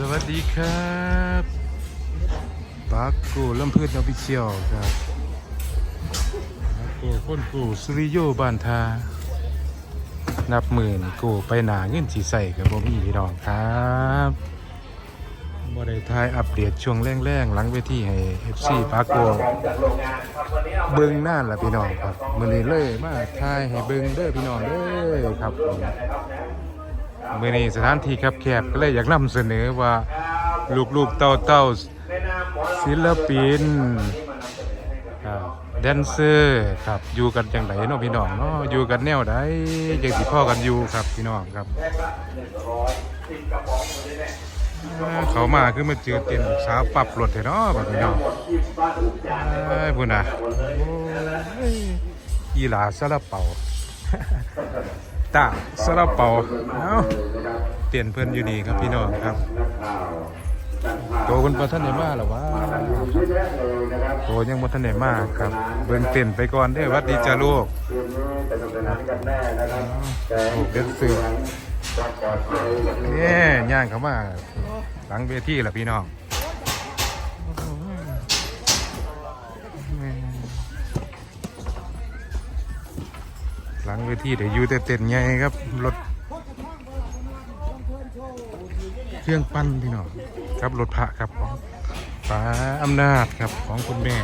สวัสดีครับปากกูลำพื่อนออฟฟิเชียลครับปากกูคนกูสุริโยบานทา นับหมื่นกูไปหนาเงินสีใส่กับผมอีพี่น้องครับบ่ได้ทายอัปเดตช่วงแรงๆหลังเวทีให้ FC ปากกูเบิ่งหน้าละพี่น้องครับมือนี้เลยมาทายให้เบิ่งเด้อพี่น้องเด้อครับ ผมมื่อนี้สถานที่แคบๆก็เลยอยากนำเสนอว่าลูกๆเต้าเต้าๆศิลปินแดนเซอร์ครับอยู่กันจังไดเนาะพี่น้องเนาะอยู่กันแนวใดยังสิพ่อกันอยู่ครับพี่น้องครับ เขามาคือมาเจอเต็นสาวปรับรถเถอะเนาะแบบนี้เนาะเอ้ยบุญนะโอ้ยอีหลาซาลาเปา ตาสลับเป่าเอ้าเปลี่ยนเพื่อนอยู่นี่ครับพี่น้องครับโตคนประท่านไหนมาหรอวะโตยังบ่ทันไหนมาครับ เบิ่งเต้นไปก่อนเด้อวัดดีจ้าลูกลูกเด็ดสือเนี่ยย่างเขามาหลังเวทีแหละพี่น้อง หลังเวทีเดี๋ยวยูแต่เต้นใหญ่ครับรถเครื่องปั้นพี่น้องครับรถพระครับของป้าอำนาจครับของคุณแม่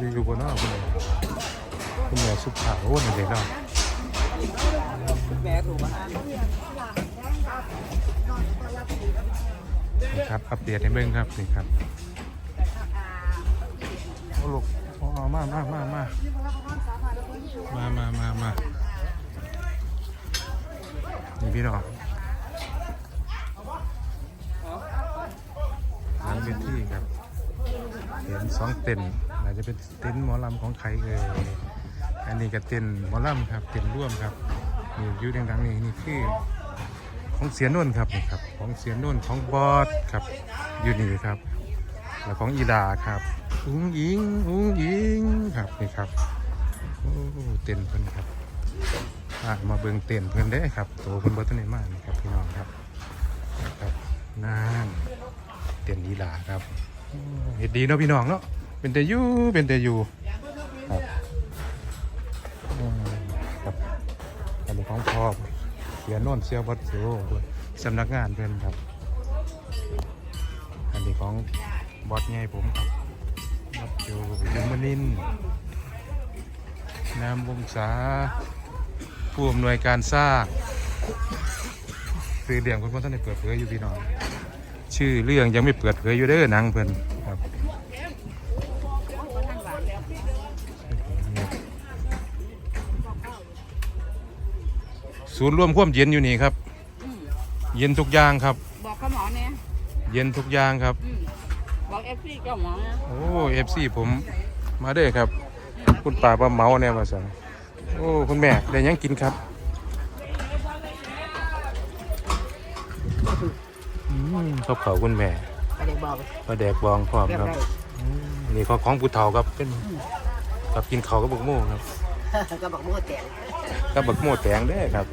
ดีอยู่บนนอกคุณแม่คุณแม่สุภาพโอ้ยเด็กเนาะครับอัปเดตให้เบิ่งครับนี่ครับ ลูกโอ้เอามามามามามามามามานี่พี่น้องหลังเป็นที่ครับเห็นสองเต็นอาจจะเป็นเต็นหมอลำของใครเอ่ยอันนี้ก็เต็นหมอลำครับ เต็นร่วมครับนี่อยูดังๆนี่นี่คือของเสียนุ่นครับนี่ครับ ของเสียนุ่นของบอสครับอยู่นี่ครับ แล้วของอีดาครับ อุ้งอิงอุ้งอิงครับนี่ครับโอ้เต้นเพิ่นครับอะมาเบิ่งเต้นเพิ่นได้ครับโตเพิ่นบ่ทันได้มานี่ครับพี่น้องครับครับนั่นเต้นอีดาครับเฮ็ดดีเนาะพี่น้องเนาะเป็นแต่อยู่เป็นแต่อยู่ครับอืมครับอันนี้ของพ่อเสียโน่นเสียวัดเสียโอ้ด้วยสำนักงานเพื่อนครับ อันนี้ของบอสไงผมครับ บอสโจยมนินทร์นามวงศาผู้อำนวยการสร้างคือเรื่องคนพ่อท่านได้เปิดเผยอยู่พี่น้องชื่อเรื่องยังไม่เปิดเผยอยู่เด้อหนังเพิ่นครับศูนย์รวมความเย็นอยู่นี่ครับ เย็นทุกอย่างครับ บอกเขาหมอเนี่ยเย็นทุกอย่างครับอืม บอกเอฟซีเจ้าหมอนะโอ้เอฟซีผมมาเด้อครับ คุณป่าป้าเมาเนี่ยมาสั่งโอ้คุณแม่ได้หยังกินครับอืมข้าวเผาคุณแม่อะไรบอกปลาแดกบองพร้อมเรียบครับร้อยอืมนี่ของของผู้เฒ่าครับเป็นกับกินข้าวกับบักโม่ครับก็บอกมือแตกกับบักโม่แตงเด้อครับ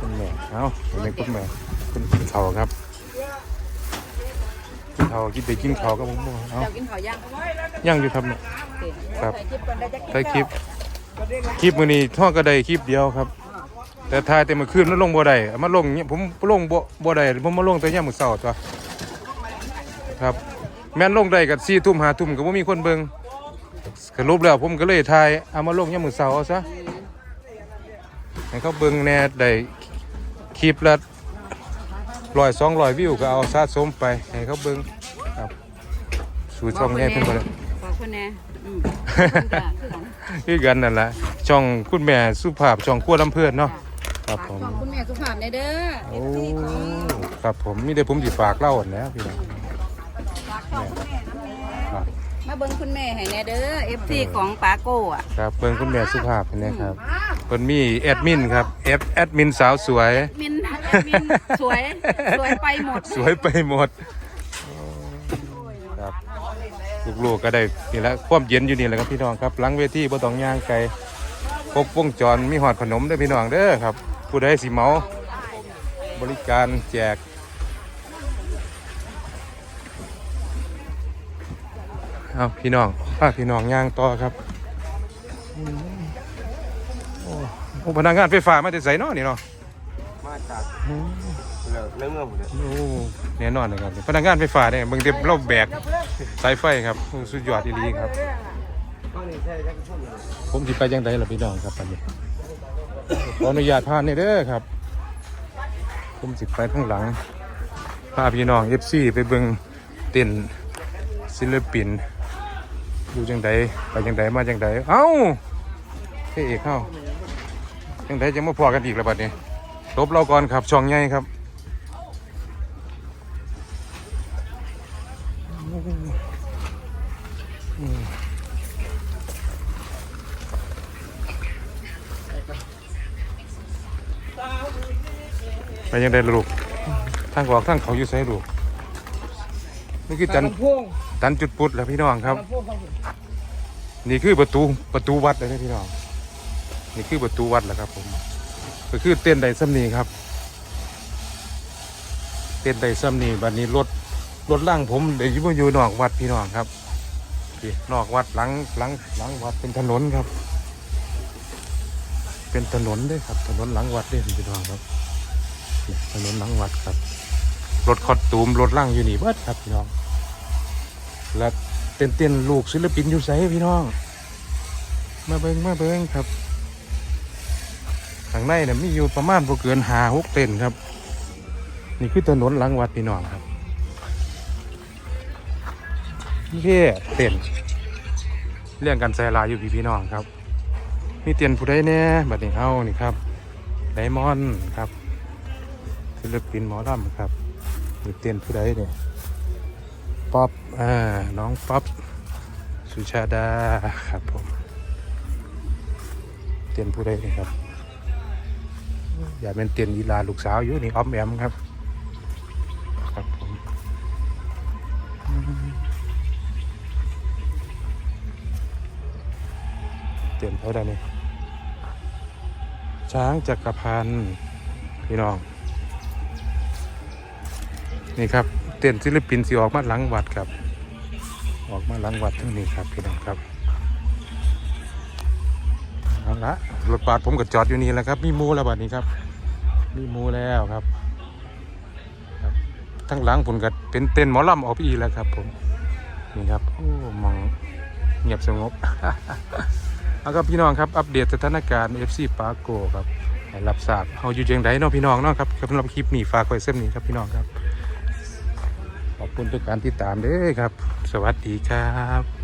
คุณแม่เอ้าเป็นคุณแม่คุณกินข้าวครับกิน ข้าวกินไปกินข้าวกับบักโม่เอ้าเจ้ากินข้าวย่างยังอยู่ครับเนี่ยครับใส่คลิปก่อนได้จะกินถ่ายคลิปคลิปมือนี้ท่อก็ได้คลิปเดียวครับ แต่ถ่ายแต่เมื่อคืนมันลงบ่ได้เอามาลงเนี่ยผมลงบ่บ่ได้ผมมาลงแต่ยามมื้อเช้าตัวครับ แม่นลงได้กับ4ทุ่ม5ทุ่มก็บ่มีคนเบิ่งสรุปแล้วผมก็เลยถ่ายเอามาลงยามมื้อเช้าเอาซะให้เขาเบิ่งแหน่ได้คลิปละ100 200วิวก็เอาสะสมไปให้เขาเบิ่งครับ สู่ช่องใหญ่เพิ่นบ่ได้บอกคนแน่อืมจ้ะคือกันคือกันนั่นแหละช่องคุณแม่สุภาพช่องครัวลำเพื่อนเนาะครับฝากผมช่องคุณแม่สุภาพในเด้อเอโอ้ฟซีของครับผมมีแต่ผมสิฝากเล่าหั่นแหล้วพี่น้องฝากช่องคุณแม่น้ำแน่ครับมาเบิ่งคุณแม่ให้แน่เด้อเอฟซีของปาโก้อะครับเบิ่งคุณแม่สุภาพเห็นไหมครับเพิ่นมีแอดมินครับแอดแอดมินสาวสวย มินมินสวย สวยไปหมด สวยไปหมดครับ ลูกๆก็ได้นี่แหละความเย็นอยู่นี่แหละครับพี่น้องครับหลังเวทีบ่ต้องย่างไกลครบวงจรมีหอดขนมเด้พี่น้องเด้อครับ ผู้ใดสิเมาบริการแจกเอาพี่น้องพาพี่น้องย่างต่อครับโอ้โอ้พนักงานไฟฟ้ามาแต่ใส่นอนี่เนาะมาจาก เรื่องเมืองผมเนี่ยโอ้แน่นอนเลยครับพนักงานไฟฟ้าเนี่ยบางทีเราแบกสายไฟครับสุดยอดอีหลีครับก็นี่ใช่จักรชุ่มเลยผมสิไปยังไงล่ะพี่น้องครับปันนี้ขออนุญาตผ่านนี่เด้อครับ ผมสิไปข้างหลังพาพี่น้องเอฟซีไปเบิ่งเต้นศิลปินอยู่จังใดไปจังใดมาจังใดเอ้าเท่เอกเข้าจังใดจะมาพอกันอีกแล้วบัดนี้ลบเราก่อนครับช่องใหญ่ครับ อืมไปยังไดล่ะลูกทางออกทางเขาอยู่ไสลูกนี่คือจันลำโพงจันจุดปุดแล้วพี่น้องครับลำโพงครับผมนี่คือประตูประตูวัดเลยนะพี่น้อง นี่คือประตูวัดแหละครับผม ก็คือเต้นไดซ้ำนีครับ เต้นไดซ้ำนีบัดนี้รถ รถล่างผมเดี๋ยวอยู่อยู่นอกวัดพี่น้องครับนี่นอกวัดหลังหลังหลังวัดเป็นถนนครับ เป็นถนนด้วยครับ ถนนหลังวัดด้อพี่น้องครับถนนหลังวัดครับ รถคอดตูมรถล่างอยู่นี่เบิดครับพี่น้อง และเต้นเต้นลูกศิลปินอยู่ไสพี่น้อง มาเบิงมาเบิงครับข้างในเนี่ยมีอยู่ประมาณพอเกินหาหกเต้นครับ นี่คือถนนหลังวัดพี่น้องครับ นี่เต้นเรื่องกันใส่ลายอยู่พี่พี่น้องครับ มีเตียนผู้ใดแน่บัดนี้เอานี่ครับไดมอนด์ครับศิลปินหมอลำครับมีเตียนผู้ใดเนี่ยป๊อปอ่าน้องป๊อปสุชาดาครับผมเตียนผู้ใดนี่ครับ อย่าเป็นเตียนยีลาลูกสาวอยู่นี่อ้อมแอมครับ เตียนเขาได้นี่ช้างจักรพันธ์พี่น้อง นี่ครับ เต้นศิลปินสิออกมาหลังวัดครับ ออกมาหลังวัดทั้งนี้ครับพี่น้องครับเอาละรถปาดผมก็จอดอยู่นี่แหล้วครับ มีมูแล้วบัดนี้ครับ มีมูแล้วครับครับทั้งหลังผมก็เป็นเต้นหมอลำออกไปอีแล้วครับ ผมนี่ครับโอ้มองเงียบสงบ เอาครับพี่น้องครับอัปเดตสถานการณ์ FC ปาโกครับให้รับทราบเฮาอยู่จังไดเนาะพี่น้องเนาะครับสำหรับคลิปนี้ฝากไว้เส้นนี้ครับพี่น้องครับ ขอบคุณทุกการติดตามเด้อครับ สวัสดีครับ